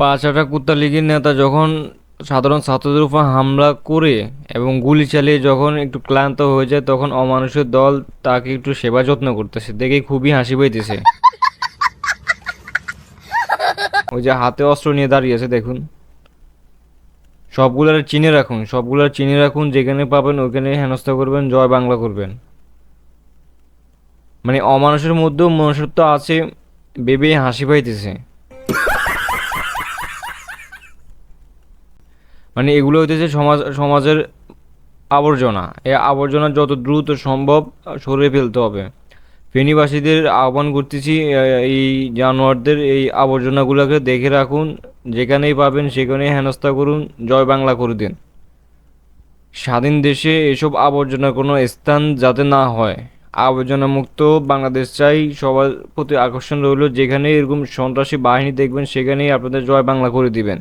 পাঁচআটা কুত্তা লীগের নেতা যখন সাধারণ ছাত্রদের উপর হামলা করে এবং গুলি চালিয়ে যখন একটু ক্লান্ত হয়ে যায়, তখন অমানুষের দল তাকে একটু সেবা যত্ন করতেছে। দেখে খুবই হাসি পাইতেছে। ওই যে হাতে অস্ত্র নিয়ে দাঁড়িয়ে আছে, দেখুন। সবগুলার চিনে রাখুন, সবগুলার চিনে রাখুন, যেখানে পাবেন ওইখানে হেনস্থা করবেন, জয় বাংলা করবেন। মানে অমানুষের মধ্যেও মনুষ্যত্ব আছে ভেবে হাসি পাইতেছে। মানে এগুলো হইতেছে সমাজ, সমাজের আবর্জনা। এই আবর্জনা যত দ্রুত সম্ভব সরিয়ে ফেলতে হবে। ফেনীবাসীদের আহ্বান করতেছি এই জানোয়ারদের এই আবর্জনাগুলোকে দেখে রাখুন, যেখানেই পাবেন সেখানেই হেনস্থা করুন, জয় বাংলা করে দিন। স্বাধীন দেশে এসব আবর্জনার কোনো স্থান যাতে না হয়। আবর্জনা মুক্ত বাংলাদেশ চাই, সবার প্রতি আকর্ষণ রইল যেখানে এরকম সন্ত্রাসী বাহিনী দেখবেন, সেখানেই আপনাদের জয় বাংলা করে দিবেন।